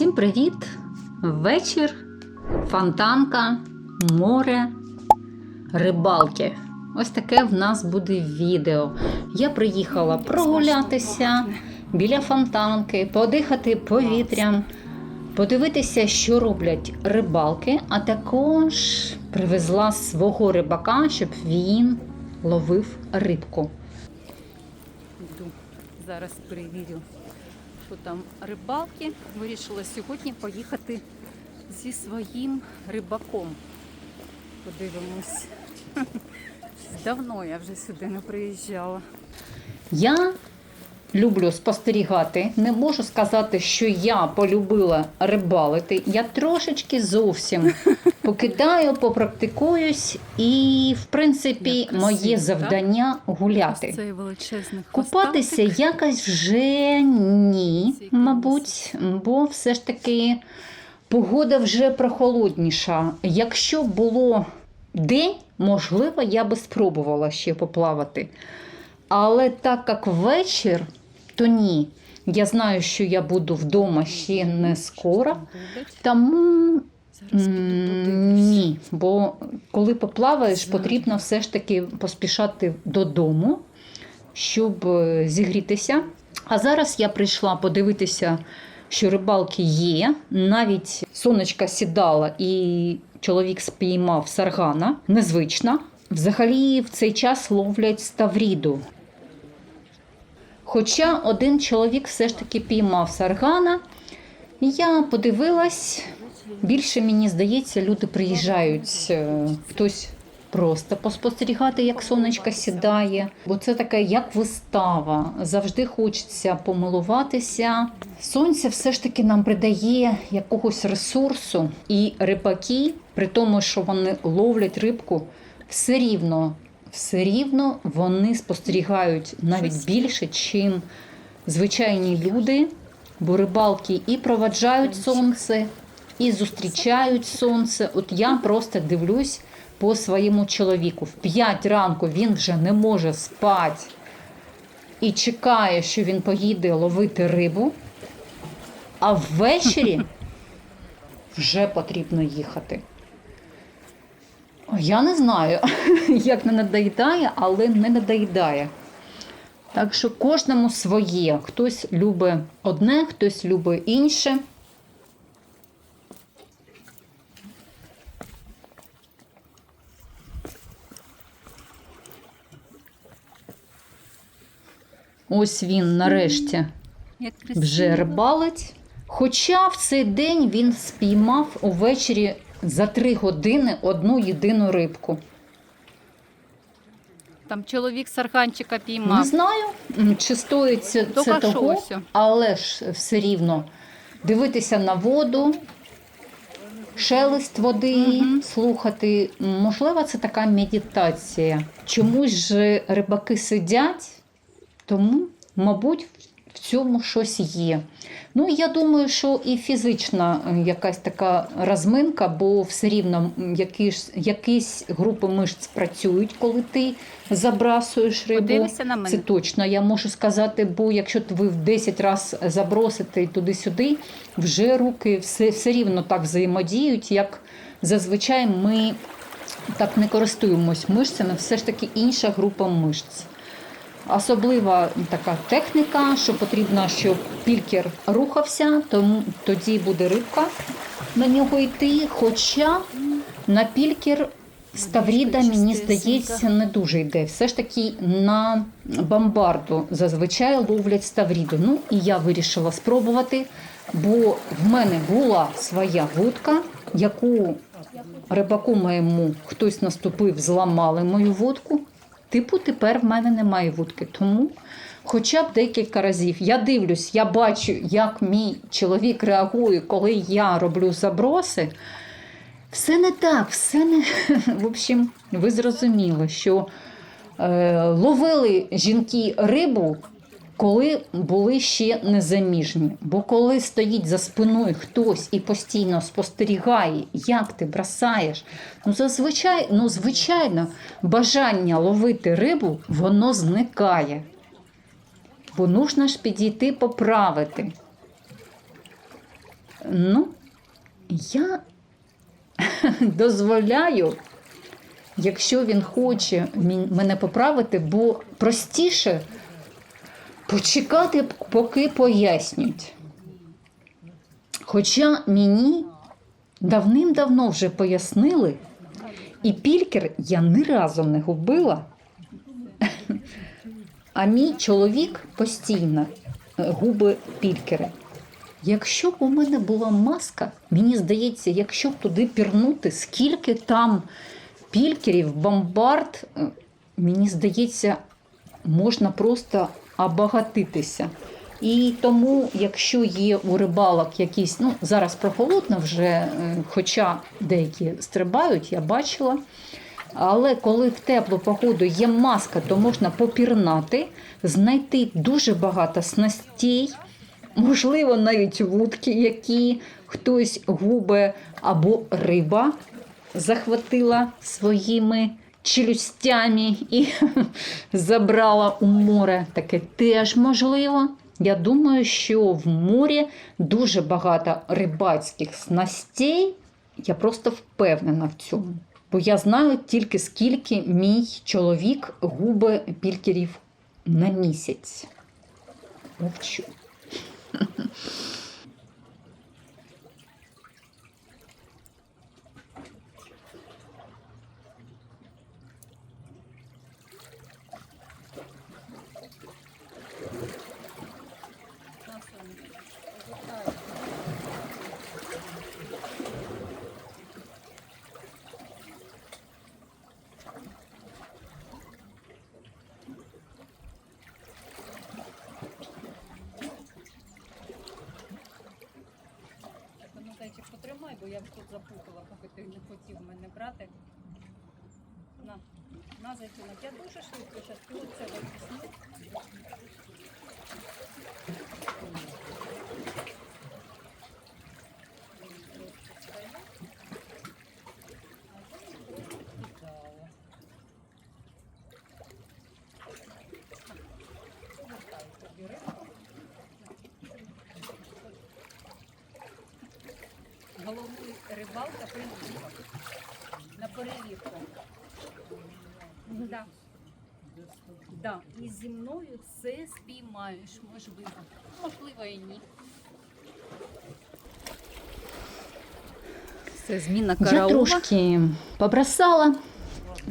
Всім привіт! Вечір, фонтанка, море, рибалки. Ось таке в нас буде відео. Я приїхала прогулятися біля фонтанки, подихати повітрям, подивитися, що роблять рибалки, а також привезла свого рибака, щоб він ловив рибку. Зараз перевірю, що там рибалки. Вирішила сьогодні поїхати зі своїм рибаком. Подивимось. Давно я вже сюди не приїжджала. Я люблю спостерігати. Не можу сказати, що я полюбила рибалити. Я трошечки зовсім покидаю, попрактикуюсь, і, в принципі, моє завдання гуляти. Купатися якось вже ні, мабуть, бо все ж таки погода вже прохолодніша. Якщо було день, можливо, я би спробувала ще поплавати. Але так як вечір, то ні. Я знаю, що я буду вдома ще не скоро, тому Зараз піду. Ні, бо коли поплаваєш, Зараз. потрібно все ж таки поспішати додому, щоб е, зігрітися. А зараз я прийшла подивитися, що рибалки є. Навіть сонечка сідала і чоловік спіймав саргана. Незвично. Взагалі в цей час ловлять ставріду. Хоча один чоловік все ж таки піймав саргана. Я подивилась, більше мені здається, люди приїжджають е, хтось просто поспостерігати, як сонечко сідає. Бо це таке як вистава. Завжди хочеться помилуватися. Сонце все ж таки нам придає якогось ресурсу, і рибаки, при тому, що вони ловлять рибку, все рівно, все рівно вони спостерігають навіть більше, чим звичайні люди. Бо рибалки і проваджають сонце, і зустрічають сонце. От я просто дивлюсь по своєму чоловіку. В 5 ранку він вже не може спати і чекає, що він поїде ловити рибу. А ввечері вже потрібно їхати. Я не знаю, як не надоїдає, але не надоїдає. Так що кожному своє. Хтось любить одне, хтось любить інше. Ось він нарешті вже рибалить. Хоча в цей день він спіймав увечері за три години одну єдину рибку. Там чоловік сарганчика Не піймав. знаю, чи стоїть це, Тільки того, але ж все рівно дивитися на воду, шелест води, Мгм. слухати. Можливо, це така медитація. Чомусь же рибаки сидять, тому, мабуть, в цьому щось є. Ну, я думаю, що і фізична якась така розминка, бо все рівно якісь, якісь групи мишць працюють, коли ти забрасуєш рибу. Подивися на мене. Це точно, я можу сказати, бо якщо ви в 10 разів забросите туди-сюди, вже руки все, все рівно так взаємодіють, як зазвичай ми так не користуємось мишцями, все ж таки інша група мишць. Особлива така техніка, що потрібно, щоб пількер рухався, тому тоді буде рибка на нього йти. Хоча на пількер Ставріда, мені здається, не дуже йде. Все ж таки на бомбарду зазвичай ловлять ставріду. Ну і я вирішила спробувати, бо в мене була своя вудка, яку рибаку моєму хтось наступив, зламали мою вудку. Типу, тепер в мене немає вудки. Тому хоча б декілька разів я дивлюсь, я бачу, як мій чоловік реагує, коли я роблю заброси. Все не так, все не. В общем, ви зрозуміли, що е, ловили жінки рибу, коли були ще незаміжні. Бо коли стоїть за спиною хтось і постійно спостерігає, як ти бросаєш, ну зазвичай, ну звичайно, бажання ловити рибу, воно зникає. Бо нужно ж підійти поправити. Ну, я дозволяю, якщо він хоче мене поправити, бо простіше почекати, поки пояснюють. Хоча мені давним-давно вже пояснили, і пількер я ні разу не губила. А мій чоловік постійно е, губи пількери. Якщо б у мене була маска, мені здається, якщо б туди пірнути, скільки там пількерів, бомбард, е, мені здається, можна просто обагатитися. І тому, якщо є у рибалок якісь, ну зараз прохолодно вже, е, хоча деякі стрибають, я бачила. Але коли в теплу погоду є маска, то можна попірнати, знайти дуже багато снастей, можливо, навіть вудки, які хтось губе, або риба захватила своїми челюстями і забрала у море. Таке теж можливо. Я думаю, що в морі дуже багато рибацьких снастей. Я просто впевнена в цьому. Бо я знаю тільки скільки мій чоловік губи пількерів на місяць. Мовчу. бо я тут запутала, поки ти не хотів мене брати. На, на зайчинок. Я дуже швидко зараз тут це витисну. Рибалка приїхав на перевірку. Да. Да. І зі мною це спіймаєш, можливо. Можливо, і ні. Це зміна Я трошки побросала,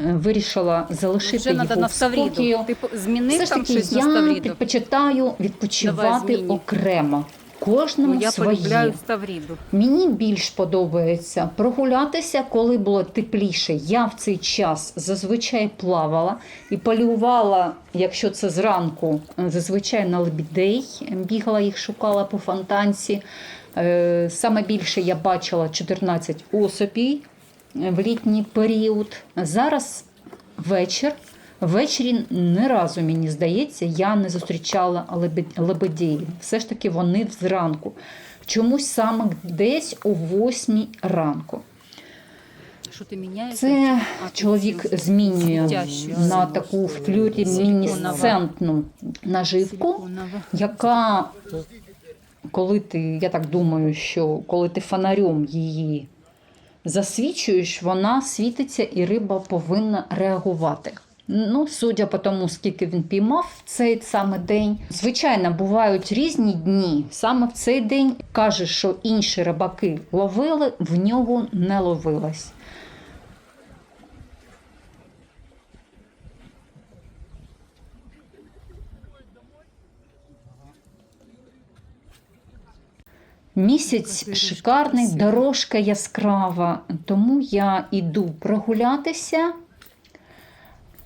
е, вирішила залишити Вже треба його на в Ставріду. Ти по- змінив Все ж там таки, щось на я Ставріду? предпочитаю відпочивати Давай змінюй. окремо. Кожному я своє. полюбляю Ставріду. Мені більш подобається прогулятися, коли було тепліше. Я в цей час зазвичай плавала і полювала, якщо це зранку, зазвичай на лебідей. Бігала їх, шукала по фонтанці. Е, Саме більше я бачила 14 особій в літній період. Зараз вечір. Ввечері ні разу, мені здається, я не зустрічала лебе- Все ж таки вони зранку. Чомусь саме десь о 8 ранку. Це чоловік змінює на таку флюорімінесцентну наживку, яка, коли ти, я так думаю, що коли ти фонарем її засвічуєш, вона світиться і риба повинна реагувати. Ну, судя по тому, скільки він піймав в цей саме день. Звичайно, бувають різні дні. Саме в цей день каже, що інші рибаки ловили, в нього не ловилось. Місяць шикарний, дорожка яскрава, тому я йду прогулятися.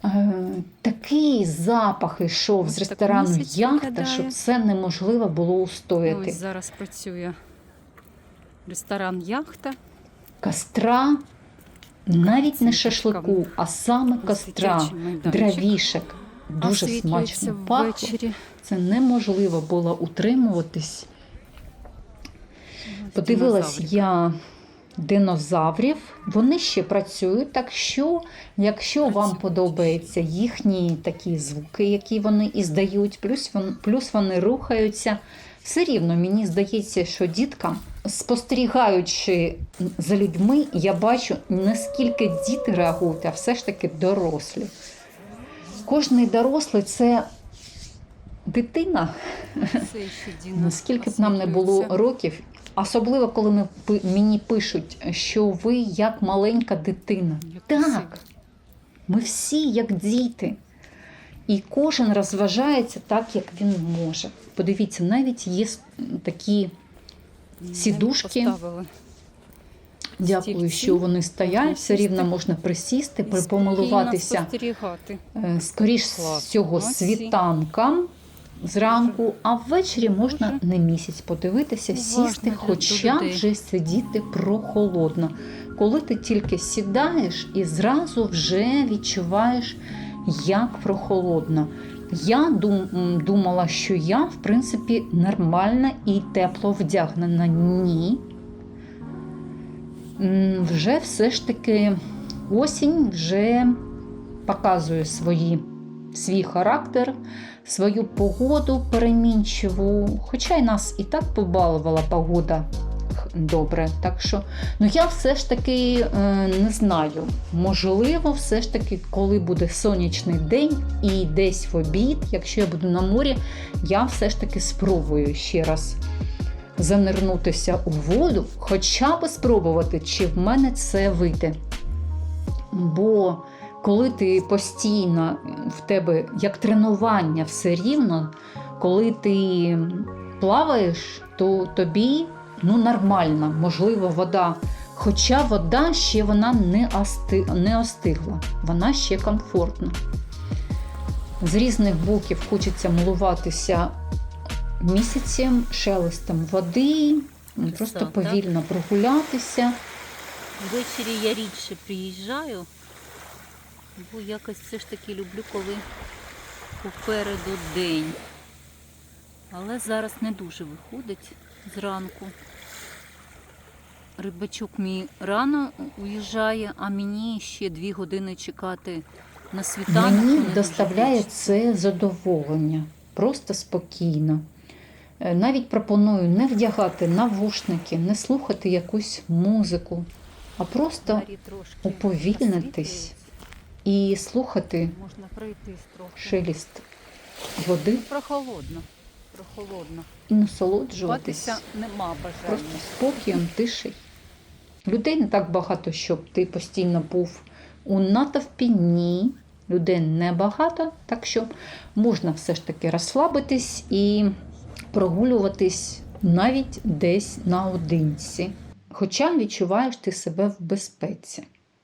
Е, Такий запах йшов з Ось так ресторану яхта, що це неможливо було устояти. Ось зараз працює ресторан Яхта. Костра, навіть не шашлику, а саме костра, Освітячий дровішек. Дуже смачно пахло. ввечері. Це неможливо було утримуватись. Подивилась я динозаврів. Вони ще працюють. Так що, якщо вам подобаються їхні такі звуки, які вони іздають, плюс, плюс вони рухаються, все рівно мені здається, що діткам спостерігаючи за людьми, я бачу, наскільки діти реагують, а все ж таки дорослі. Кожний дорослий це дитина, наскільки б нам не було років, особливо коли мені пишуть, що ви як маленька дитина. Так, ми всі як діти. І кожен розважається так, як він може. Подивіться, навіть є такі сідушки. Дякую, що вони стоять. Все рівно можна присісти, І при- спокійно помилуватися. Е, Скоріш всього, світанкам зранку, а ввечері можна на місяць подивитися, сісти, хоча вже сидіти прохолодно. Коли ти тільки сідаєш і зразу вже відчуваєш, як прохолодно. Я думала, що я, в принципі, нормальна і тепло вдягнена. Ні. Вже все ж таки осінь вже показує свої, свій характер, свою погоду перемінчиву. Хоча й нас і так побалувала погода добре. Так що ну я все ж таки е, не знаю. Можливо, все ж таки, коли буде сонячний день і десь в обід, якщо я буду на морі, я все ж таки спробую ще раз занирнутися у воду, хоча б спробувати, чи в мене це вийде. Бо коли ти постійно в тебе як тренування все рівно, коли ти плаваєш, то тобі ну, нормально, можливо, вода. Хоча вода ще вона не, ости, не остигла, вона ще комфортна. З різних боків хочеться милуватися місяцем, шелестом води, просто повільно прогулятися. Ввечері я рідше приїжджаю, бо якось все ж таки люблю, коли попереду день. Але зараз не дуже виходить зранку. Рибачок мій рано уїжджає, а мені ще дві години чекати на світанок. Мені доставляє це задоволення, просто спокійно. Е, Навіть пропоную не вдягати навушники, не слухати якусь музику, а просто уповільнитись. І слухати Можна шеліст води Прохолодно. Прохолодно. і насолоджуватись Купатися нема бажання. просто спокієм, тишею. Людей не так багато, щоб ти постійно був у натовпі. Ні, людей небагато, так що можна все ж таки розслабитись і прогулюватись навіть десь наодинці. Хоча відчуваєш ти себе в безпеці.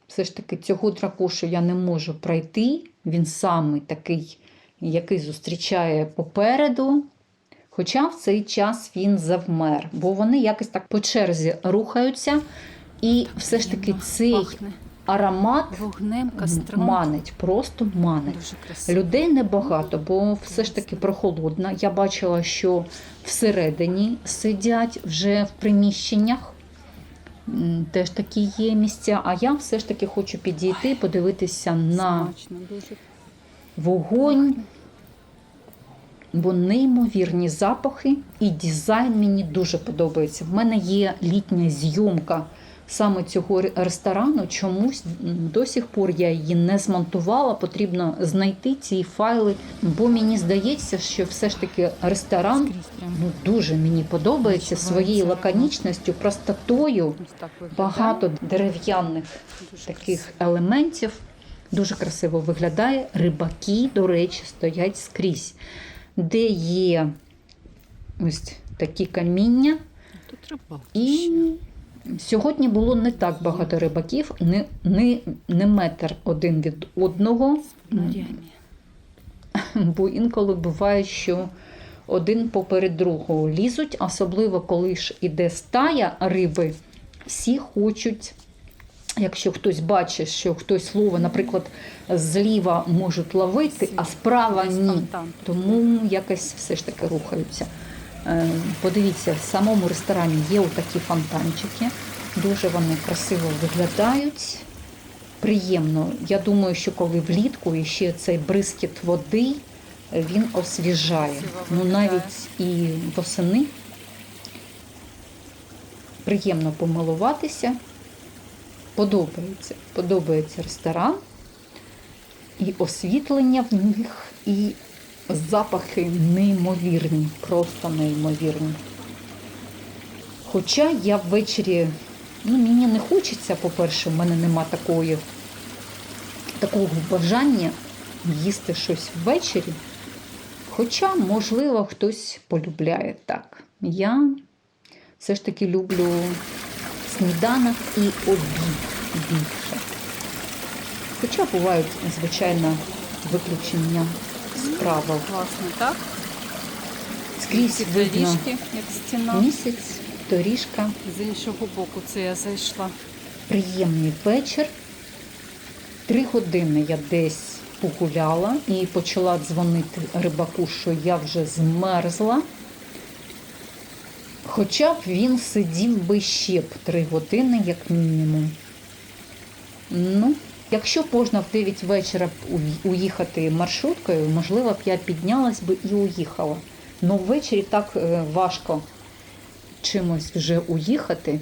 Все ж таки, цього дракошу я не можу пройти. Він самий такий, який зустрічає попереду. Хоча в цей час він завмер, бо вони якось так по черзі рухаються, і все ж таки цей Пахне аромат вогнем, манить, просто манить. Людей небагато, бо все ж таки прохолодно. Я бачила, що всередині сидять вже в приміщеннях. Теж такі є місця. А я все ж таки хочу підійти, подивитися на вогонь, бо неймовірні запахи і дизайн мені дуже подобається. В мене є літня зйомка саме цього ресторану. Чомусь до сих пор я її не змонтувала. Потрібно знайти ці файли, бо мені здається, що все ж таки ресторан ну, дуже мені подобається своєю лаконічністю, простотою. Багато дерев'яних таких елементів. Дуже красиво виглядає. Рибаки, до речі, стоять скрізь. Де є ось такі каміння. Тут рибалка І. сьогодні було не так багато рибаків, не, не, не метр один від одного. Бо інколи буває, що один поперед другого лізуть, особливо коли ж іде стая риби, всі хочуть. Якщо хтось бачить, що хтось ловить, наприклад, зліва можуть ловити, а справа ні. Тому якось все ж таки рухаються. Е, Подивіться, в самому ресторані є отакі фонтанчики. Дуже вони красиво виглядають. Приємно. Я думаю, що коли влітку і ще цей бризкіт води, е, він освіжає. Ну навіть і восени. приємно помилуватися. Подобається. Подобається ресторан. І освітлення в них, і запахи неймовірні, просто неймовірні. Хоча я ввечері, ну мені не хочеться, по-перше, в мене нема такої, такого бажання їсти щось ввечері. Хоча, можливо, хтось полюбляє так. Я все ж таки люблю сніданок і обід більше. Хоча бувають, звичайно, виключення з правил. Класно, так? Скрізь видно доріжки, як стіна. місяць, доріжка, З іншого боку це я зайшла. приємний вечір. Три години я десь погуляла і почала дзвонити рибаку, що я вже змерзла. Хоча б він сидів би ще б три години, як мінімум. Ну, якщо б можна в 9 вечора уїхати маршруткою, можливо б я піднялась би і уїхала. Ну ввечері так е, важко чимось вже уїхати.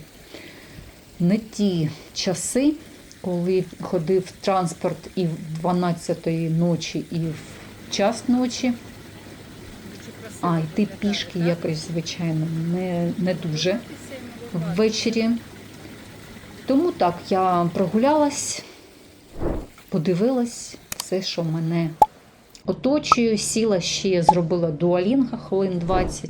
Не ті часи, коли ходив транспорт і в 12-ї ночі, і в час ночі. А йти пішки якось, звичайно, не, не дуже ввечері. Тому так, я прогулялась, подивилась все, що мене оточує, сіла ще, зробила дуалінга хвилин 20.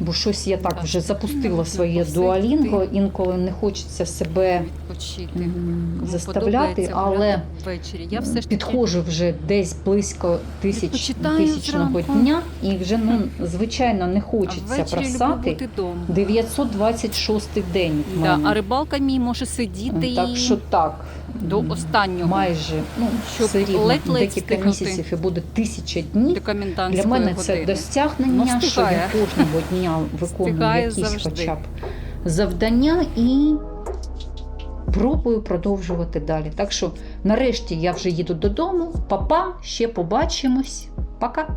Бо щось я так вже запустила своє дуалінго, інколи не хочеться себе заставляти, але. Я все підходжу вже десь близько тисяч, тисячного дня, і вже ну, звичайно не хочеться бросати. 926 день. а рибалка мій може сидіти Так що так. До останнього. Майже ну, Щоб все рівно ледь-ледь декілька місяців і буде тисяча днів. до Для мене години. це досягнення, Ну, що я кожного дня виконую Встигає якісь завжди. хоча б завдання і пробую продовжувати далі. Так що нарешті я вже їду додому. Папа, ще побачимось. Пока.